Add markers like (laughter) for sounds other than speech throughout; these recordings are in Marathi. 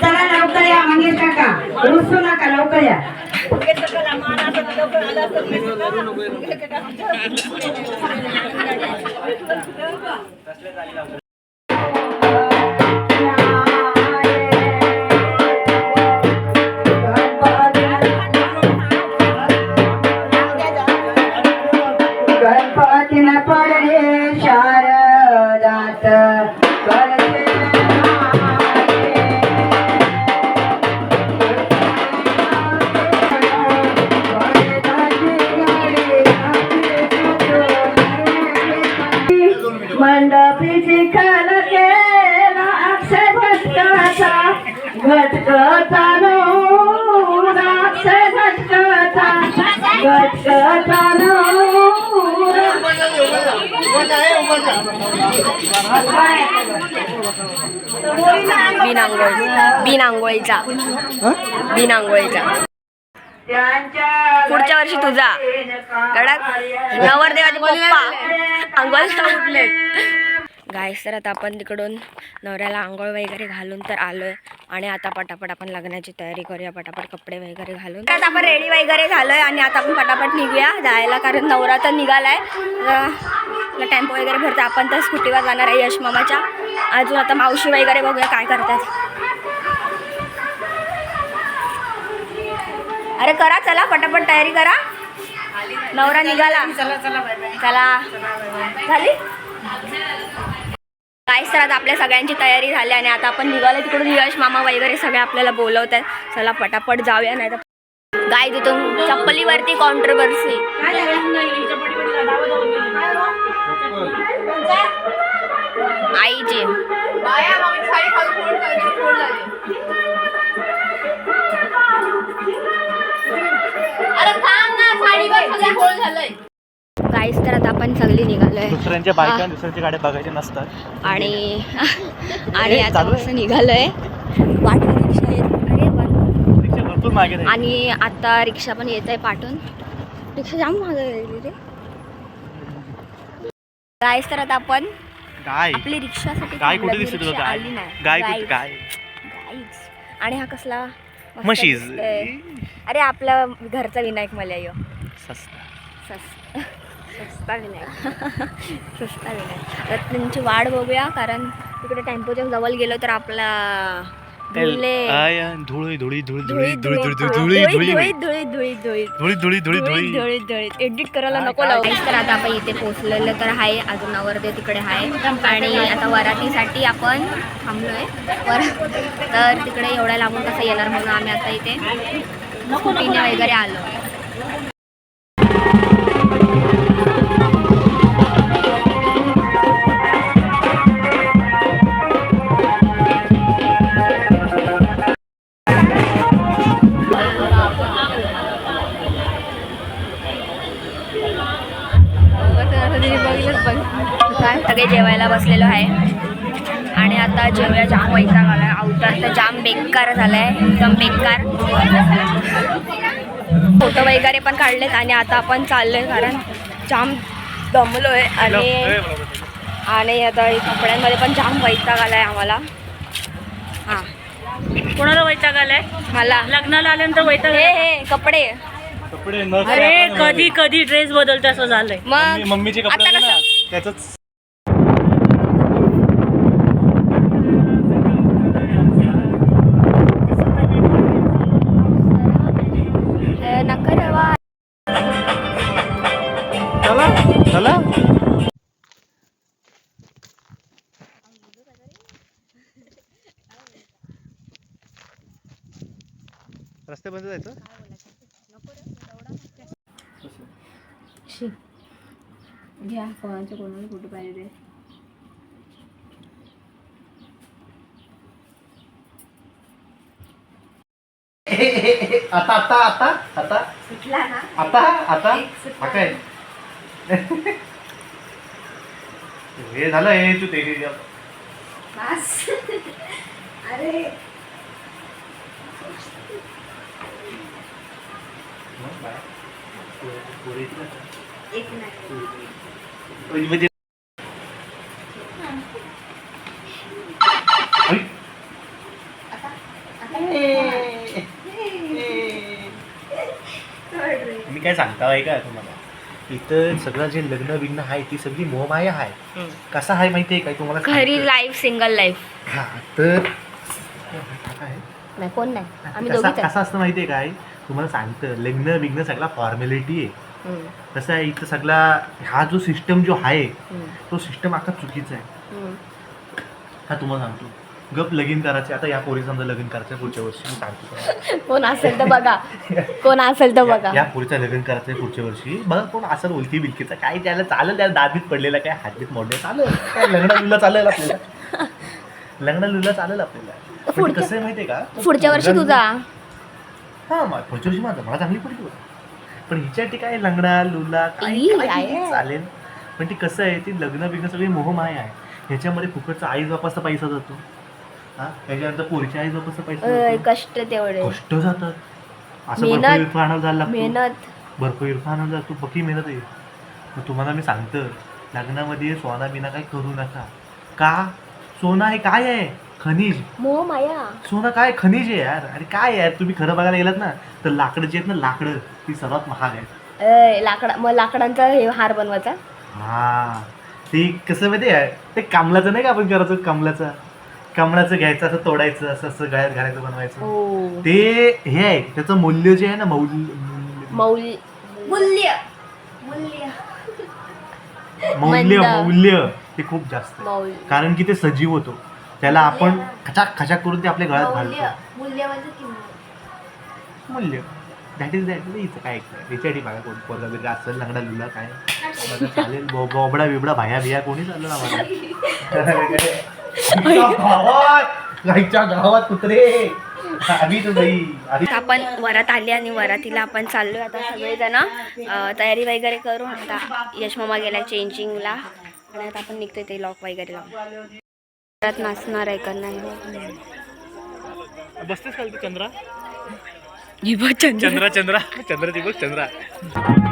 चला लवकर या मंगेश काका रुसू नका लवकर या गणपती बिन बिनांगोळीचा. बिन आंघोळीचा बिन आंघोळीचा पुढच्या वर्षी तुझा. कडक नवरदेवाचे पप्पा. आंघोळीला उठले गायस तर आता आपण तिकडून नवऱ्याला आंघोळ वगैरे घालून तर आलोय. आणि आता पटापट आपण लग्नाची तयारी करूया. पटापट कपडे वगैरे घालून. आता आपण रेडी वगैरे झालोय आणि आता आपण पटापट निघूया जायला कारण नवरा तर निघालाय. टेम्पो वगैरे भरतो. आपण तर स्कूटीवर जाणार आहे यश मामाच्या. अजून आता मावशी वगैरे बघूया काय करतात. अरे करा चला पटापट तयारी करा. नवरा निघाला. चला. चला झाली? काहीच तर आता आपल्या सगळ्यांची तयारी झाली आणि आता आपण निघालो तिकडून. यश मामा वगैरे सगळे आपल्याला बोलवत आहेत चला पटापट जाऊया नाही तर गाय तिथून चप्पलीवरती कॉन्ट्रोवर्सी आईची. गाईस तर आता आपण सगळी निघालोय. दुसऱ्यांच्या बायका दुसऱ्यांच्या गाड्या बघायच्या नसतात. आणि आणि आता कसं निघालोय. वाटून रिक्षा येत अरे वा. रिक्षा भरपूर मागे राहील. आणि आता रिक्षा पण येत आहे पाठून. रिक्षा जाम मागे राहिली रे. गाईस तर आता आपण गाय आपली रिक्षासाठी गाय. कुठे दिसते तुला रिक्षा गाय आली नाही. गाय कुठे. आणि हा कसला मस्त म्हशीज दिसतोय. अरे आपला घरचा विनायक मला यो सस्ता. सस्ता सस्ता विनायक. (laughs) सस्ता विनायक. तर त्यांची वाट बघूया कारण तिकडे टेम्पोच्या जवळ गेलो तर आपला धुले आया, धुळी धुळी धुळी धुळी धुळी धुळी धुळी धुळी धुळी धुळी धुळी धुळी धुळी धुळी धुळी धुळी धुळी एडिट करायला नको? लावू तर आता आपण इथे पोहोचलेलं तर आहे अजून नवरदेव तिकडे आहे आणि आता वरातीसाठी आपण थांबलोय वर तर तिकडे एवढ्या लांबून कसं येणार म्हणून आम्ही आता इथे स्कूटीने वगैरे आलो काय? सगळे जेवायला बसलेलो आहे. आणि आता जेवया जाम वैताग आलाय. अवतार तर जाम बेकार झालाय. एकदम बेकार. फोटो वगैरे पण काढलेत आणि आता आपण चाललोय कारण जाम दमलोय आणि आणि आता कपड्यांमध्ये पण जाम वैताग आलाय आम्हाला. हां. कोणाला वैताग आलाय? मला. लग्नाला आल्यानंतर वैताग हे? हे कपडे. कपडे न अरे कधी कधी ड्रेस बदलते असं झालंय. मग? मम्मीचे कपडे आले ना त्याच रस्ते बंद जायचं घ्या कोणाच्या कोणाला कुठे पाहिजे आता आता आता आता. सुटला ना? आता आता. एक हा झालं हे तू ते बस. अरे. म्हणजे मी काय सांगता आहे का तुम्हाला? इथं सगळं जे लग्न बिग्न आहे ती सगळी मोहमाया आहे. कसा आहे माहिती आहे काय तुम्हाला घरी. लाईफ सिंगल लाईफ हा तर. नाही कोण नाही? आम्ही कसा असतं माहिती आहे काय तुम्हाला सांगतं लग्न बिग्न सगळा फॉर्मॅलिटी आहे. कसं आहे इथं सगळा हा जो सिस्टम जो आहे तो सिस्टम आता चुकीचा आहे. हा तुम्हाला सांगतो. गप लगीन करायचे आता या पोरी समजा लगीन करायचं पुढच्या वर्षी मी सांगतो. (laughs) कोण असेल तर बघा. कोण असेल तर बघा. या- पोरीचं लग्न करायचं पुढच्या वर्षी. बघा कोण असं ओळखी बिलकीचा. काय त्याला चालेल त्याला दाबीत पडलेला काय हातीत मोडले चालेल. काय लग्न लुला चालेल आपल्याला. लग्न लुला चालेल आपल्याला. कसं आहे माहितीये का? पुढच्या वर्षी तुझा? हा पुढच्या वर्षी माझा मला चांगली पडली. पण हिच्यासाठी काय लंगडा लुला ई, आहे. चालेल. पण ती कसं आहे ती लग्न बिग्न सगळी मोहमाय आहे. ह्याच्यामध्ये फुकटचा आई बापाचा पैसा जातो. हा? त्याच्यानंतर पोरीच्या आई बापाचा पैसा अय, जातो. कष्ट तेवढे. कष्ट जातात. असं मेहनत. भरपूर जायला लागतो. मेहनत. भरपूर इरफा आणायला जातो. पक्की मेहनत आहे. मग तुम्हाला मी सांगतं लग्नामध्ये सोना बिना काही करू नका. का? सोना हे काय आहे? खनिज. मोह माया. सोनं काय खनिज आहे यार. आणि काय यार? तुम्ही खरं बघायला गेलात ना तर लाकडं जी आहेत ना लाकडं ती सर्वात महाग आहेत. अय, लाकडा मग लाकडांचा हे हार बनवायचा? हा. ते कसं माहिती आहे? ते कमलाचं नाही का आपण करायचो? कमलाचं. कमळाचं घ्यायचं असं तोडायचं असं असं गळ्यात घालायचं बनवायचं. हो. ते हे आहे. त्याचं मूल्य जे आहे ना मौल्य मूल्य- मौल मूल्य. मूल्य. मौल्य मंद. मौल्य ते खूप जास्त आहे. मौल कारण की ते सजीव होतो. त्याला आपण खचाक खचाक करून ते आपल्या गळ्यात घालतो. मूल्य म्हणजे किंमत. मूल्य. दॅट इज दॅट हिचं काय त्याच्यासाठी बघा कोण पोरगा बिरगा असेल लंगडा लुला काय? चालेल. बो- बोबडा बिबडा भाया बिया कोणी चाललं ना मला गावात गाईच्या गावात कुत्रे. तर आता आपण वरात आली आणि वरातीला आपण चाललोय आता सगळेजण. अं, तयारी वगैरे करून आता यश मामा गेला चेंजिंगला आणि आता आपण निघतोय ते लॉक वगैरे लावून. वरात नाचणार आहे का नाही? बसतेस खाली चंद्रा? ही बघ चंद्र. चंद्रा चंद्रा. चंद्रा ती बघ चंद्रा.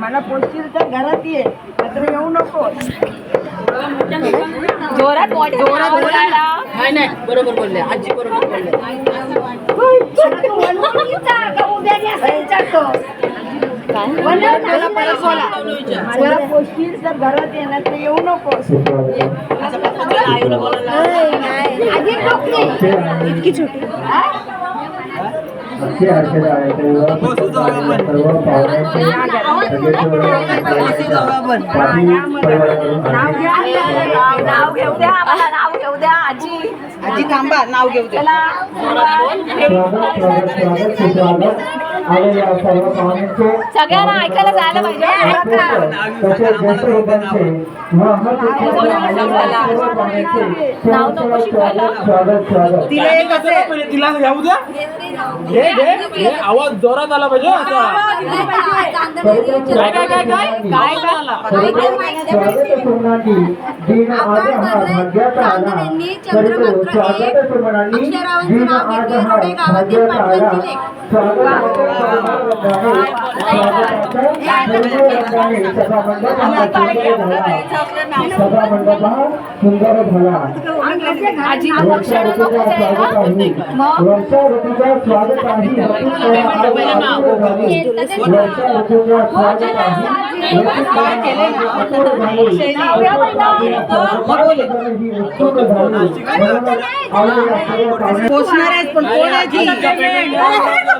मला पोचशील तर घरात ये नाहीतर येऊ नको. जोरात जोरात बोलायला. नाही नाही बरोबर बोलले आजी बरोबर बोलले. मला पोचशील तर घरात ये नाहीतर येऊ नकोस इतकी छोटी. नाव घेऊ द्या आम्हाला नाव घेऊ द्या. आजी आजी थांबा नाव घेऊ दे सगळ्यांना ऐकायला जायला पाहिजे नको शिकवायला तिला एक असेल तिला घेऊ द्या. आवाज जोरात आला पाहिजे काय काय काय काय? काय काय? आला स्वागत सुंदर झाला वर्षा ऋतूचा स्वागत आहे वर्षा ऋतूचा स्वागत आहे वर्षा ऋतूचा स्वागत आहे पोचणार आहेत पण कोण आहे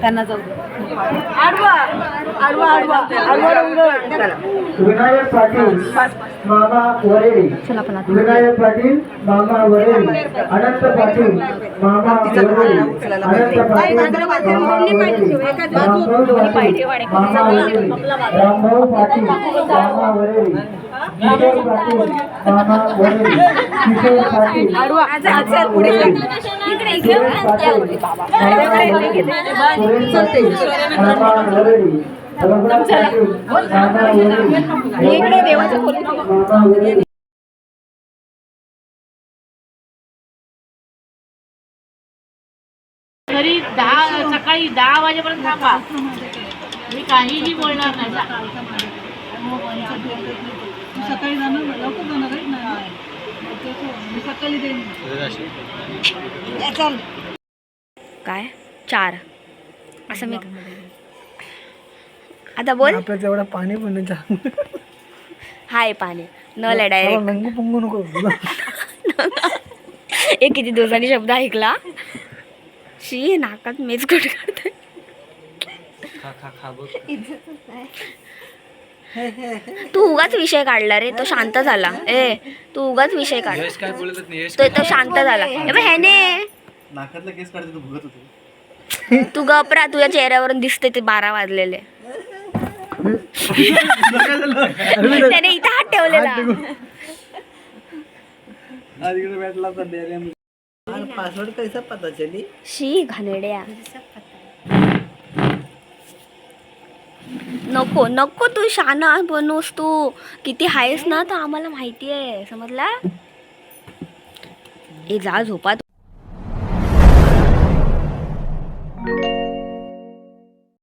त्यांना जाऊ. विनायक पाटील मामा वरेडी. विनायक पाटील मामा वरेडी. अनंत पाटील मामा वरेडी. अनंत पाटील मामा वरेडी. रामभाऊ पाटील मामा वरेडी. किशोर पाटील मामा वरेडी किशोर पाटील सुरेश पाटील मामा सुरेश पाटील मामा रघुनाथ पाटील मामा मामा घरी दहा सकाळी दहा वाजेपर्यंत थांबा. मी काहीही बोलणार नाही. सकाळी जाणार? ना, लवकर जाणार आहेत ना मी सकाळी देईन ए, चल. काय? चार. असं मी आता बोल. आपल्याला तेवढं पाणी पण हाय पाणी. आहे डायरेक्ट नंगू पुंगू नको. (laughs) एक किती दिवसांनी शब्द ऐकला? शी नाकात मेच कुठे काढते तू उगाच विषय काढला रे तो शांत झाला. ए तू उगाच विषय काढ तो तो शांत झाला. ए ह्याने नाकातला केस काढते तू बघत होते. तू गपरा तुझ्या चेहऱ्यावरून दिसते ते बारा वाजलेले. त्याने इथं हात ठेवलेला. पासवर्ड कैसा पता चली? शी घाणेड्या नको नको तू शाना बनवस तू. किती आहेस ना तर आम्हाला माहिती आहे समजला? ए जा झोपा